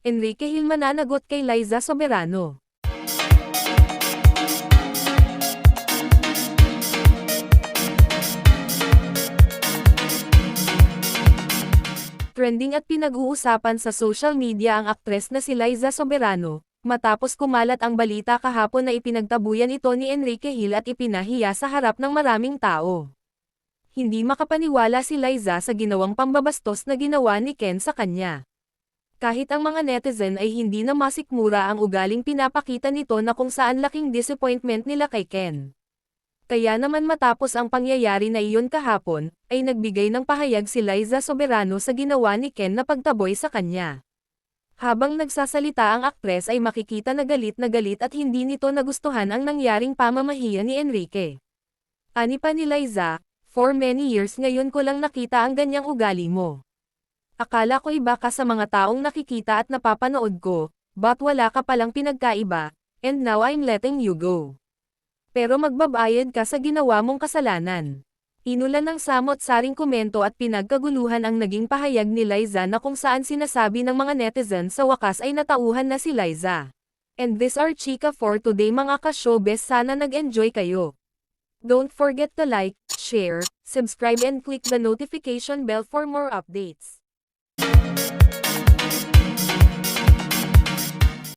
Enrique Hill mananagot kay Liza Soberano. Trending at pinag-uusapan sa social media ang aktres na si Liza Soberano, matapos kumalat ang balita kahapon na ipinagtabuyan ito ni Enrique Hill at ipinahiya sa harap ng maraming tao. Hindi makapaniwala si Liza sa ginawang pambabastos na ginawa ni Ken sa kanya. Kahit ang mga netizen ay hindi na masikmura ang ugaling pinapakita nito na kung saan laking disappointment nila kay Ken. Kaya naman matapos ang pangyayari na iyon kahapon, ay nagbigay ng pahayag si Liza Soberano sa ginawa ni Ken na pagtaboy sa kanya. Habang nagsasalita ang aktres ay makikita na galit na galit at hindi nito nagustuhan ang nangyaring pamamahiya ni Enrique. Ani pa ni Liza, for many years ngayon ko lang nakita ang ganyang ugali mo. Akala ko iba ka sa mga taong nakikita at napapanood ko, but wala ka palang pinagkaiba, and now I'm letting you go. Pero magbabayad ka sa ginawa mong kasalanan. Inulan ng samot-saring komento at pinagkaguluhan ang naging pahayag ni Liza na kung saan sinasabi ng mga netizens sa wakas ay natauhan na si Liza. And this are chika for today mga ka-showbiz sana nag-enjoy kayo. Don't forget to like, share, subscribe and click the notification bell for more updates. you